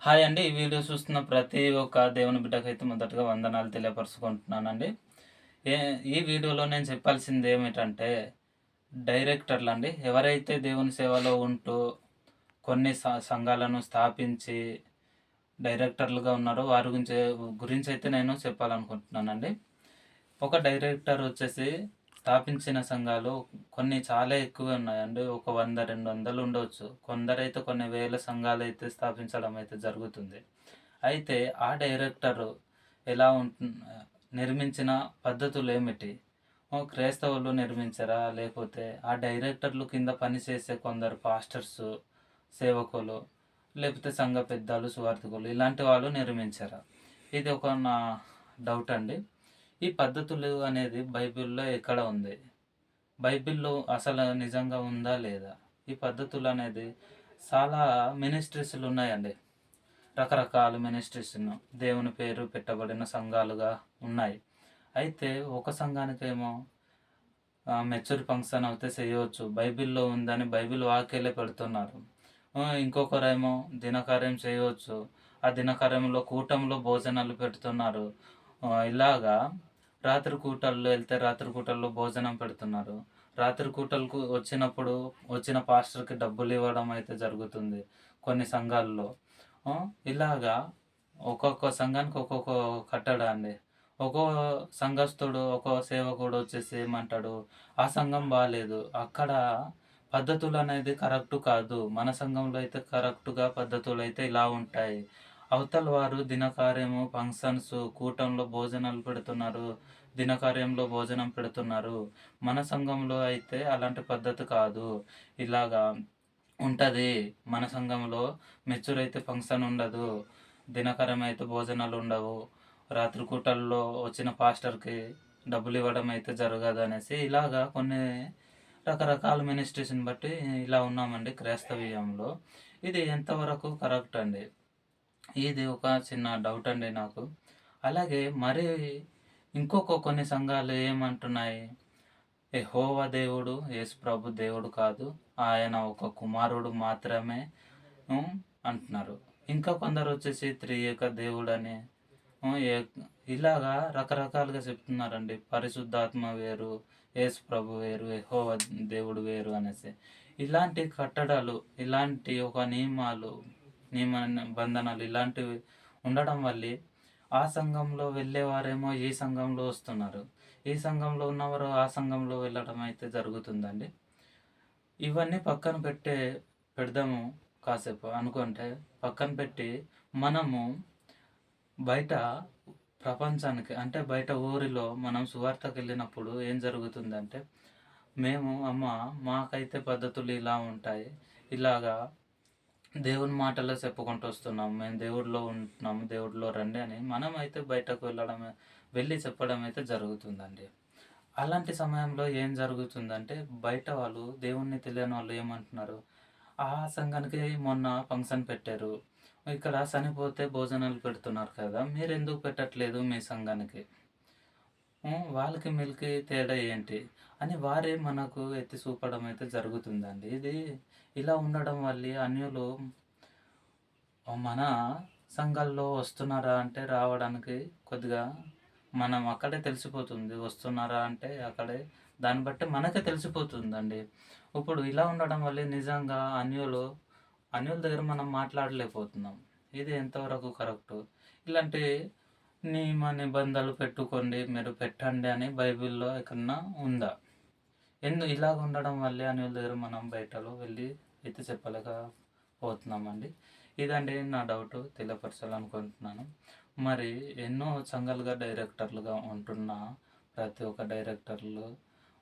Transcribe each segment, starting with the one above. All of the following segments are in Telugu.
హాయ్ అండి ఈ వీడియో చూస్తున్న ప్రతి ఒక్క దేవుని బిడ్డకైతే మొదటగా వందనాలు తెలియపరుచుకుంటున్నానండి. ఏ ఈ వీడియోలో నేను చెప్పాల్సింది ఏమిటంటే డైరెక్టర్లు అండి ఎవరైతే దేవుని సేవలో ఉంటూ కొన్ని స- సంఘాలను స్థాపించి డైరెక్టర్లుగా ఉన్నారో వారి గురించి గురించి అయితే నేను చెప్పాలనుకుంటున్నానండి. ఒక డైరెక్టర్ వచ్చేసి స్థాపించిన సంఘాలు కొన్ని చాలా ఎక్కువ ఉన్నాయండి ఒక వంద రెండు వందలు ఉండవచ్చు. కొందరైతే కొన్ని వేల సంఘాలు అయితే స్థాపించడం అయితే జరుగుతుంది. అయితే ఆ డైరెక్టర్ ఎలా ఉంటు నిర్మించిన పద్ధతులు ఏమిటి? ఓ క్రైస్తవులు నిర్మించరా? లేకపోతే ఆ డైరెక్టర్లు కింద పనిచేసే కొందరు పాస్టర్స్ సేవకులు లేకపోతే సంఘ పెద్దలు సువార్థికులు ఇలాంటి వాళ్ళు నిర్మించారా? ఇది ఒక నా డౌట్ అండి. ఈ పద్ధతులు అనేది బైబిల్లో ఎక్కడ ఉంది? బైబిల్లో అసలు నిజంగా ఉందా లేదా? ఈ పద్ధతులు అనేది చాలా మినిస్ట్రీస్లు ఉన్నాయండి. రకరకాల మినిస్ట్రీస్ దేవుని పేరు పెట్టబడిన సంఘాలుగా ఉన్నాయి. అయితే ఒక సంఘానికేమో మెచ్యూర్ ఫంక్షన్ అయితే చేయవచ్చు. బైబిల్లో ఉందని బైబిల్ వాకేలే పెడుతున్నారు. ఇంకొకరేమో దినకార్యం చేయవచ్చు. ఆ దినకార్యంలో కూటంలో భోజనాలు పెడుతున్నారు. ఇలాగా రాత్రి కూటల్లో వెళ్తే రాత్రి కూటల్లో భోజనం పెడుతున్నారు. రాత్రి కూటలకు వచ్చినప్పుడు వచ్చిన పాస్టర్కి డబ్బులు ఇవ్వడం అయితే జరుగుతుంది కొన్ని సంఘాల్లో. ఇలాగా ఒక్కొక్క సంఘానికి ఒక్కొక్క కట్టడాన్ని అండి. ఒక్కో సంఘస్థుడు ఒక్కో సేవకుడు వచ్చేసి ఏమంటాడు ఆ సంఘం బాగాలేదు అక్కడ పద్ధతులు అనేది కరెక్ట్ కాదు. మన సంఘంలో అయితే కరెక్ట్గా పద్ధతులు అయితే ఇలా ఉంటాయి. అవతల వారు దినకార్యము ఫంక్షన్స్ కూటంలో భోజనాలు పెడుతున్నారు దినకార్యంలో భోజనం పెడుతున్నారు. మన సంఘంలో అయితే అలాంటి పద్ధతి కాదు. ఇలాగా ఉంటుంది. మన సంఘంలో మెచ్యూర్ అయితే ఫంక్షన్ ఉండదు. దినకరం అయితే భోజనాలు ఉండవు. రాత్రి కూటల్లో వచ్చిన పాస్టర్కి డబ్బులు ఇవ్వడం అయితే జరగదు అనేసి ఇలాగా కొన్ని రకరకాల మినిస్ట్రీస్ని బట్టి ఇలా ఉన్నామండి క్రైస్తవీయంలో. ఇది ఎంతవరకు కరెక్ట్ అండి? ఇది ఒక చిన్న డౌట్ అండి నాకు. అలాగే మరి ఇంకొక కొన్ని సంఘాలు ఏమంటున్నాయి? యెహోవా దేవుడు యేసు ప్రభు దేవుడు కాదు ఆయన ఒక కుమారుడు మాత్రమే అంటున్నారు. ఇంకా కొందరు వచ్చేసి త్రియేక దేవుడు అని ఏ- ఇలాగా రకరకాలుగా చెప్తున్నారండి. పరిశుద్ధాత్మ వేరు యేసు ప్రభు వేరు యహోవ దేవుడు వేరు అనేసి. ఇలాంటి కట్టడాలు ఇలాంటి ఒక నియమాలు నియమ బంధనాలు ఇలాంటివి ఉండడం వల్లే ఆ సంఘంలో వెళ్ళేవారేమో ఈ సంఘంలో వస్తున్నారు. ఈ సంఘంలో ఉన్నవారు ఆ సంఘంలో వెళ్ళడం అయితే జరుగుతుందండి. ఇవన్నీ పక్కన పెట్టే పెడదాము కాసేపు. అనుకుంటే పక్కన పెట్టి మనము బయట ప్రపంచానికి అంటే బయట ఊరిలో మనం సువార్తకు వెళ్ళినప్పుడు ఏం జరుగుతుందంటే మేము అమ్మ మాకైతే పద్ధతులు ఇలా ఉంటాయి. ఇలాగా దేవుని మాటలో చెప్పుకుంటూ వస్తున్నాం. మేము దేవుడిలో ఉంటున్నాము దేవుడిలో రండి అని మనం అయితే బయటకు వెళ్ళడం వెళ్ళి చెప్పడం అయితే జరుగుతుందండి. అలాంటి సమయంలో ఏం జరుగుతుందంటే బయట వాళ్ళు దేవుణ్ణి తెలియని వాళ్ళు ఏమంటున్నారు? ఆ సంఘానికి మొన్న ఫంక్షన్ పెట్టారు. ఇక్కడ చనిపోతే భోజనాలు పెడుతున్నారు కదా మీరు ఎందుకు పెట్టట్లేదు మీ సంఘానికి? వాళ్ళకి మిల్కి తేడా ఏంటి? అని వారే మనకు ఎత్తి చూపడం అయితే జరుగుతుందండి. ఇది ఇలా ఉండడం వల్ల అన్యులు మన సంఘాల్లో వస్తున్నారా అంటే రావడానికి కొద్దిగా మనం అక్కడే తెలిసిపోతుంది వస్తున్నారా అంటే అక్కడే. దాన్ని బట్టి మనకే తెలిసిపోతుందండి. ఇప్పుడు ఇలా ఉండడం వల్ల నిజంగా అన్యులు అన్యుల దగ్గర మనం మాట్లాడలేకపోతున్నాం. ఇది ఎంతవరకు కరెక్ట్? ఇలాంటి నియమ నిబంధనలు పెట్టుకోండి మీరు పెట్టండి అని బైబిల్లో ఎక్కడన్నా ఉందా? ఎందు ఇలాగ ఉండడం వల్లే అన్యుల దగ్గర మనం బయటలో వెళ్ళి అయితే చెప్పలేకపోతున్నామండి. ఇదండి నా డౌట్ తెలియపరచాలనుకుంటున్నాను. మరి ఎన్నో సంఘాలుగా డైరెక్టర్లుగా ఉంటున్న ప్రతి ఒక్క డైరెక్టర్లు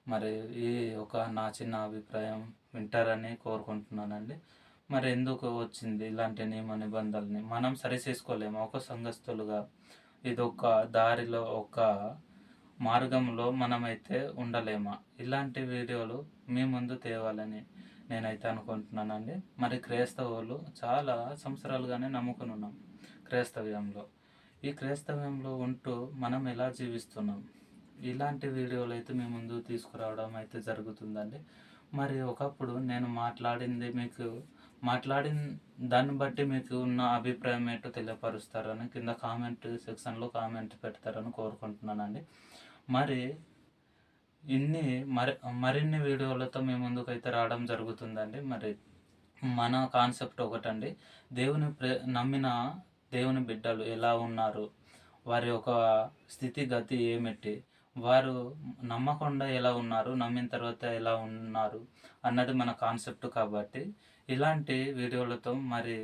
మరి ఈ ఒక నా చిన్న అభిప్రాయం వింటారని కోరుకుంటున్నానండి. మరి ఎందుకు వచ్చింది ఇలాంటి నియమ నిబంధనల్ని? మనం సరి చేసుకోలేము? ఒక సంఘస్థులుగా ఇది ఒక దారిలో ఒక మార్గంలో మనమైతే ఉండలేమా? ఇలాంటి వీడియోలు మీ ముందు తేవాలని నేనైతే అనుకుంటున్నానండి. మరి క్రైస్తవులు చాలా సంవత్సరాలుగానే నమ్ముకుని ఉన్నాం క్రైస్తవ్యంలో. ఈ క్రైస్తవ్యంలో ఉంటూ మనం ఎలా జీవిస్తున్నాం? ఇలాంటి వీడియోలు అయితే మీ ముందు తీసుకురావడం అయితే జరుగుతుందండి. మరి ఒకప్పుడు నేను మాట్లాడింది మీకు మాట్లాడిన దాన్ని బట్టి మీకు ఉన్న అభిప్రాయం ఏంటో తెలియపరుస్తారని కింద కామెంట్ సెక్షన్లో కామెంట్ పెడతారని కోరుకుంటున్నానండి. మరి ఇన్ని మరి మరిన్ని వీడియోలతో మీ ముందుకైతే రావడం జరుగుతుందండి. మరి మన కాన్సెప్ట్ ఒకటండి. దేవుని ప్రే నమ్మిన దేవుని బిడ్డలు ఎలా ఉన్నారు? వారి యొక్క స్థితిగతి ఏమిటి? వారు నమ్మకుండా ఎలా ఉన్నారు? నమ్మిన తర్వాత ఎలా ఉన్నారు? అన్నది మన కాన్సెప్ట్ కాబట్టి ఇలాంటి వీడియోలతో మరి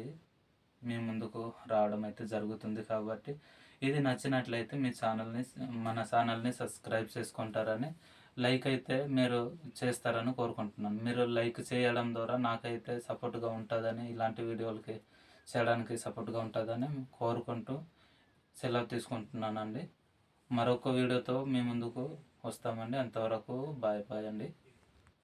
మీ ముందుకు రావడం అయితే జరుగుతుంది కాబట్టి ఇది నచ్చినట్లయితే మీ ఛానల్ని మన ఛానల్ని సబ్స్క్రైబ్ చేసుకుంటారని లైక్ అయితే మీరు చేస్తారని కోరుకుంటున్నాను. మీరు లైక్ చేయడం ద్వారా నాకైతే సపోర్ట్గా ఉంటుందని ఇలాంటి వీడియోలకి చేయడానికి సపోర్ట్గా ఉంటుందని కోరుకుంటూ సెలవు తీసుకుంటున్నానండి. మరొక వీడియోతో మీ ముందుకు వస్తామండి. అంతవరకు బాయ్ బాయ్ అండి.